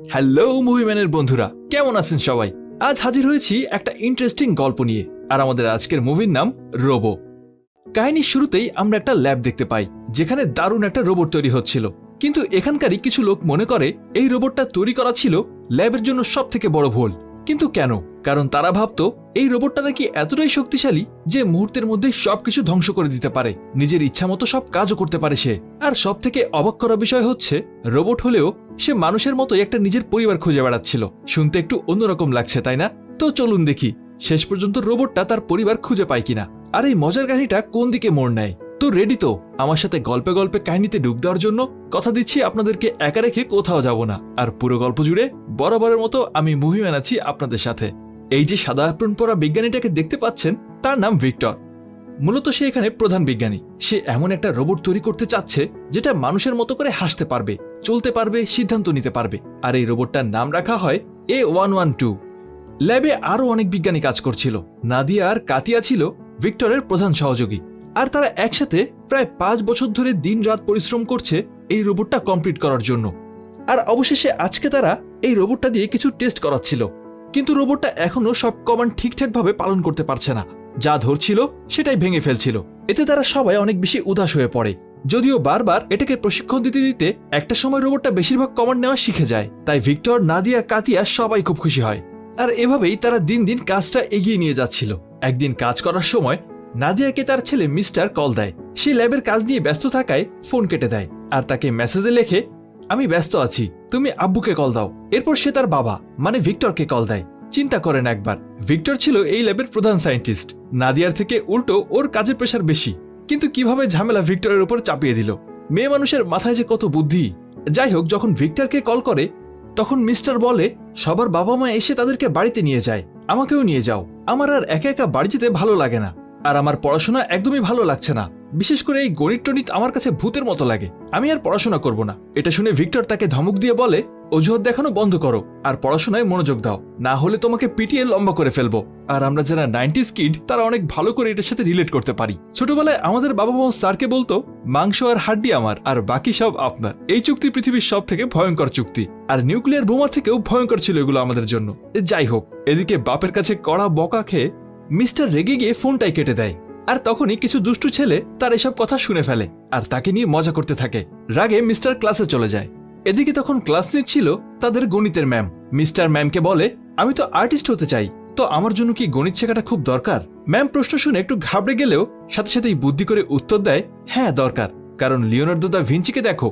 Hello মুভিম্যানের বন্ধুরা, কেমন আছেন সবাই? আজ হাজির হয়েছি একটা ইন্টারেস্টিং গল্প নিয়ে, আর আমাদের আজকের মুভির নাম রোবো। কাহিনীর শুরুতেই আমরা একটা ল্যাব দেখতে পাই, যেখানে দারুণ একটা রোবট তৈরি হচ্ছিল। কিন্তু এখানকারই কিছু লোক মনে করে, এই রোবটটা তৈরি করা ছিল ল্যাবের জন্য সব থেকে বড় ভুল। কিন্তু কেন? কারণ তারা ভাবতো, এই রোবটটা নাকি এতটাই শক্তিশালী যে মুহূর্তের মধ্যে সবকিছু ধ্বংস করে দিতে পারে। নিজের ইচ্ছা মতো সব কাজও করতে পারে সে। আর সব থেকে অবাক করা বিষয় হচ্ছে, রোবট হলেও সে মানুষের মতোই একটা নিজের পরিবার খুঁজে বেড়াচ্ছিল। শুনতে একটু অন্যরকম লাগছে, তাই না? তো চলুন দেখি, শেষ পর্যন্ত রোবটটা তার পরিবার খুঁজে পায় কিনা। আর এই মজার কাহিনীটা কোন দিকে মোড় নেয়? তো রেডি তো? আমার সাথে গল্পে গল্পে কাহিনীতে ডুব দেওয়ার জন্য কথা দিচ্ছি আপনাদেরকে একা রেখে কোথাও যাব না। আর পুরো গল্প জুড়ে বরাবরের মতো আমি মুভিম্যান আছি আপনাদের সাথে। এই যে সাদা অ্যাপ্রন পরা বিজ্ঞানীটাকে দেখতে পাচ্ছেন, তার নাম ভিক্টর। মূলত সে এখানে প্রধান বিজ্ঞানী। সে এমন একটা রোবট তৈরি করতে চাচ্ছে, যেটা মানুষের মতো করে হাসতে পারবে। চলতে পারবে, সিদ্ধান্ত নিতে পারবে। আর এই রোবটটার নাম রাখা হয় এ ওয়ান ওয়ান টু ল্যাবে আরও অনেক বিজ্ঞানী কাজ করছিল। নাদিয়া আর কাতিয়া ছিল ভিক্টরের প্রধান সহযোগী। আর তারা একসাথে প্রায় পাঁচ বছর ধরে দিন রাত পরিশ্রম করছে এই রোবটটা কমপ্লিট করার জন্য। আর অবশেষে আজকে তারা এই রোবটটা দিয়ে কিছু টেস্ট করাচ্ছিল। কিন্তু রোবটটা এখনও সব কমান্ড ঠিকঠাকভাবে পালন করতে পারছে না। যা ধরছিল, সেটাই ভেঙে ফেলছিল। এতে তারা সবাই অনেক বেশি উদাস হয়ে পড়ে। যদিও বারবার এটাকে প্রশিক্ষণ দিতে দিতে একটা সময় রোবটটা বেশিরভাগ কমান্ড নেওয়া শিখে যায়। তাই ভিক্টর, নাদিয়া, কাতিয়া সবাই খুব খুশি হয়। আর এভাবেই তারা দিন দিন কাজটা এগিয়ে নিয়ে যাচ্ছিল। একদিন কাজ করার সময় নাদিয়াকে তার ছেলে মিস্টার কল দেয়। সে ল্যাবের কাজ নিয়ে ব্যস্ত থাকায় ফোন কেটে দেয় আর তাকে মেসেজে লেখে, আমি ব্যস্ত আছি, তুমি আব্বুকে কল দাও। এরপর সে তার বাবা মানে ভিক্টরকে কল দেয়। চিন্তা করেন একবার, ভিক্টর ছিল এই ল্যাবের প্রধান সায়েন্টিস্ট। নাদিয়ার থেকে উল্টো ওর কাজের প্রেশার বেশি। কিন্তু কীভাবে ঝামেলা ভিক্টরের উপর চাপিয়ে দিল? মেয়ে মানুষের মাথায় যে কত বুদ্ধি। যাই হোক, যখন ভিক্টরকে কল করে, তখন মিস্টার বলে, সবার বাবা মা এসে তাদেরকে বাড়িতে নিয়ে যায়। আমাকেও নিয়ে যাও। আমার আর একা একা বাড়ি যেতে ভালো লাগে না। আর আমার পড়াশোনা একদমই ভালো লাগছে না। বিশেষ করে এই গণিত টনিত আমার কাছে ভূতের মতো লাগে। আমি আর পড়াশোনা করব না। এটা শুনে ভিক্টর তাকে ধমক দিয়ে বলে অজুহাত দেখানো বন্ধ করো, আর পড়াশোনায় মনোযোগ দাও। না হলে তোমাকে পিটিয়ে লম্বা করে ফেলব। আর আমরা যারা নাইনটিস কিড, তারা অনেক ভালো করে এটার সাথে রিলেট করতে পারি। ছোটবেলায় আমাদের বাবা মা স্যারকে বলতো, মাংস আর হাড্ডি আমার, আর বাকি সব আপনার। এই চুক্তি পৃথিবীর সব থেকে ভয়ঙ্কর চুক্তি। আর নিউক্লিয়ার বোমা থেকেও ভয়ঙ্কর ছিল এগুলো আমাদের জন্য। যাই হোক, এদিকে বাপের কাছে কড়া বকা খেয়ে মিস্টার রেগে গিয়ে ফোনটাই কেটে দেয়। আর তখনই কিছু দুষ্টু ছেলে তার এসব কথা শুনে ফেলে, আর তাকে নিয়ে মজা করতে থাকে। রাগে মিস্টার ক্লাসে চলে যায়। এদিকে তখন ক্লাস নিচ্ছিল তাদের গণিতের ম্যাম। মিস্টার ম্যামকে বলে, আমি তো আর্টিস্ট হতে চাই, তো আমার জন্য কি গণিত শেখাটা খুব দরকার? ম্যাম প্রশ্ন শুনে একটু ঘাবড়ে গেলেও সাথে সাথেই বুদ্ধি করে উত্তর দেয় হ্যাঁ দরকার। কারণ লিওনার্দো দা ভিঞ্চিকে দেখো,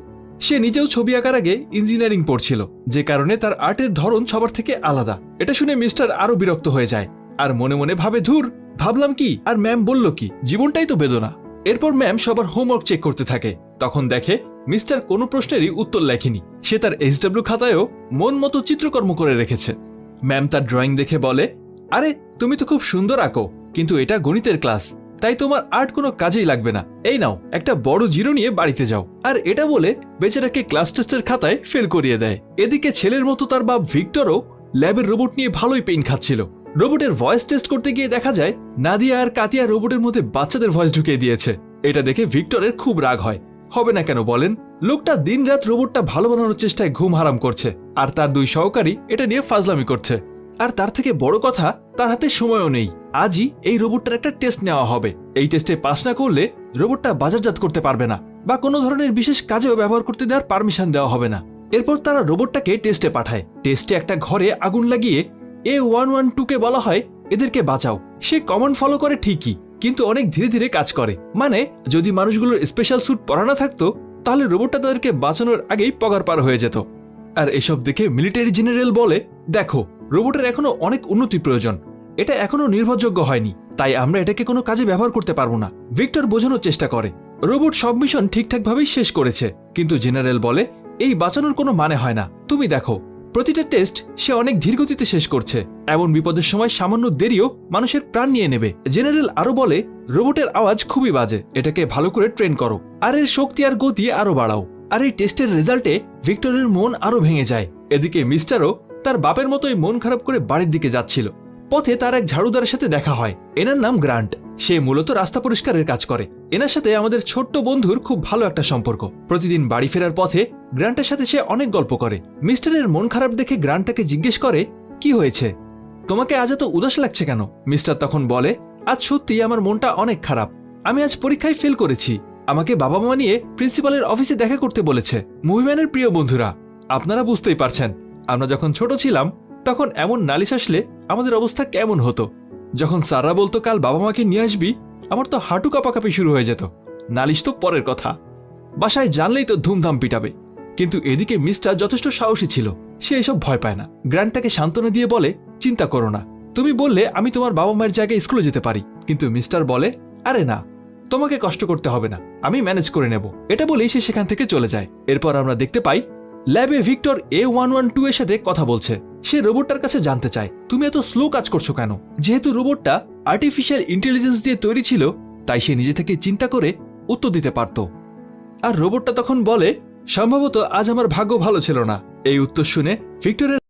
সে নিজেও ছবি আঁকার আগে ইঞ্জিনিয়ারিং পড়ছিল, যে কারণে তার আর্টের ধরন সবার থেকে আলাদা। এটা শুনে মিস্টার আরও বিরক্ত হয়ে যায়। আর মনে মনে ভাবে, ধুর, ভাবলাম কি, আর ম্যাম বলল কি, জীবনটাই তো বেদনা। এরপর ম্যাম সবার হোমওয়ার্ক চেক করতে থাকে। তখন দেখে মিস্টার কোনো প্রশ্নেরই উত্তর লেখেনি। সে তার এইচডাব্লিউ খাতায়ও মন মতো চিত্রকর্ম করে রেখেছে। ম্যাম তার ড্রয়িং দেখে বলে, আরে, তুমি তো খুব সুন্দর আঁকো, কিন্তু এটা গণিতের ক্লাস, তাই তোমার আর্ট কোনো কাজেই লাগবে না। এই নাও, একটা বড় জিরো নিয়ে বাড়িতে যাও। আর এটা বলে বেচারাকে ক্লাস টেস্টের খাতায় ফেল করিয়ে দেয়। এদিকে ছেলের মতো তার বাপ ভিক্টরও ল্যাবের রোবট নিয়ে ভালোই পেইন খাচ্ছিল। রোবটের ভয়েস টেস্ট করতে গিয়ে দেখা যায়, নাদিয়া আর কাতিয়া রোবটের মধ্যে বাচ্চাদের ভয়েস ঢুকিয়ে দিয়েছে। এটা দেখে ভিক্টরের খুব রাগ হয়। হবে না কেন বলেন? লোকটা দিনরাত রোবটটা ভালো বানানোর চেষ্টায় ঘুম হারাম করছে, আর তার দুই সহকারী এটা নিয়ে ফাজলামি করছে। আর তার থেকে বড় কথা, তার হাতে সময়ও নেই। আজই এই রোবটটার একটা টেস্ট নেওয়া হবে। এই টেস্টে পাস না করলে রোবটটা বাজারজাত করতে পারবে না, বা কোনো ধরনের বিশেষ কাজেও ব্যবহার করতে দেওয়ার পারমিশন দেওয়া হবে না। এরপর তারা রোবটটাকে টেস্টে পাঠায়। টেস্টে একটা ঘরে আগুন লাগিয়ে এ ওয়ান ওয়ান টুকে বলা হয়, এদেরকে বাঁচাও। সে কমন ফলো করে ঠিকই। কিন্তু অনেক ধীরে ধীরে কাজ করে। মানে যদি মানুষগুলোর স্পেশাল স্যুট পরা না থাকতো, তাহলে রোবটটা তাদেরকে বাঁচানোর আগেই পগার পার হয়ে যেত। আর এসব দেখে মিলিটারি জেনারেল বলে, দেখো রোবটের এখনও অনেক উন্নতি প্রয়োজন। এটা এখনও নির্ভরযোগ্য হয়নি, তাই আমরা এটাকে কোনো কাজে ব্যবহার করতে পারব না। ভিক্টর বোঝানোর চেষ্টা করে। রোবট সব মিশন ঠিকঠাকভাবেই শেষ করেছে, কিন্তু জেনারেল বলে, এই বাঁচানোর কোনো মানে হয় না। তুমি দেখো প্রতিটা টেস্ট সে অনেক ধীরগতিতে শেষ করছে। এমন বিপদের সময় সামান্য দেরিও মানুষের প্রাণ নিয়ে নেবে। জেনারেল আরও বলে, রোবটের আওয়াজ খুবই বাজে। এটাকে ভালো করে ট্রেন করো। আর এর শক্তি আর গতি আরও বাড়াও। আর এই টেস্টের রেজাল্টে ভিক্টরের মন আরও ভেঙে যায়। এদিকে মিস্টারও তার বাপের মতোই মন খারাপ করে বাড়ির দিকে যাচ্ছিল। পথে তার এক ঝাড়ুদারের সাথে দেখা হয়। এনার নাম গ্রান্ট। সে মূলত রাস্তা পরিষ্কারের কাজ করে। এনার সাথে আমাদের ছোট্ট বন্ধুর খুব ভালো একটা সম্পর্ক। প্রতিদিন বাড়ি ফেরার পথে গ্রান্টের সাথে সে অনেক গল্প করে। মিস্টারের মন খারাপ দেখে গ্রান্ট তাকে জিজ্ঞেস করে, কি হয়েছে? তোমাকে আজ এত উদাস লাগছে কেন? মিস্টার তখন বলে, আজ সত্যি আমার মনটা অনেক খারাপ। আমি আজ পরীক্ষায় ফেল করেছি। আমাকে বাবা মা নিয়ে প্রিন্সিপালের অফিসে দেখা করতে বলেছে। মুভিম্যানের প্রিয় বন্ধুরা, আপনারা বুঝতেই পারছেন। আমরা যখন ছোট ছিলাম, তখন এমন নালিশ আসলে আমাদের অবস্থা কেমন হতো? যখন সাররা বলতো কাল বাবা মাকে নিয়ে আসবি, আমার তো হাঁটু কাপাকাপি শুরু হয়ে যেত। নালিশ তো পরের কথা। বাসায় জানলেই তো ধুমধাম পিটাবে। কিন্তু এদিকে মিস্টার যথেষ্ট সাহসী ছিল। সে এসব ভয় পায় না। গ্র্যান্ড তাকে সান্ত্বনা দিয়ে বলে, চিন্তা করো না। তুমি বললে আমি তোমার বাবা মায়ের জায়গায় স্কুলে যেতে পারি। কিন্তু মিস্টার বলে, আরে না, তোমাকে কষ্ট করতে হবে না। আমি ম্যানেজ করে নেব। এটা বলেই সে সেখান থেকে চলে যায়। এরপর আমরা দেখতে পাই, ল্যাবে Victor A one one two এর সাথে কথা বলছে। সে রোবটটার কাছে জানতে চায়, তুমি এত স্লো কাজ করছ কেন? যেহেতু রোবটটা আর্টিফিশিয়াল ইন্টেলিজেন্স দিয়ে তৈরি ছিল, তাই সে নিজে থেকে চিন্তা করে উত্তর দিতে পারত। আর রোবটটা তখন বলে, সম্ভবত আজ আমার ভাগ্য ভালো ছিল না। এই উত্তর শুনে ভিক্টরের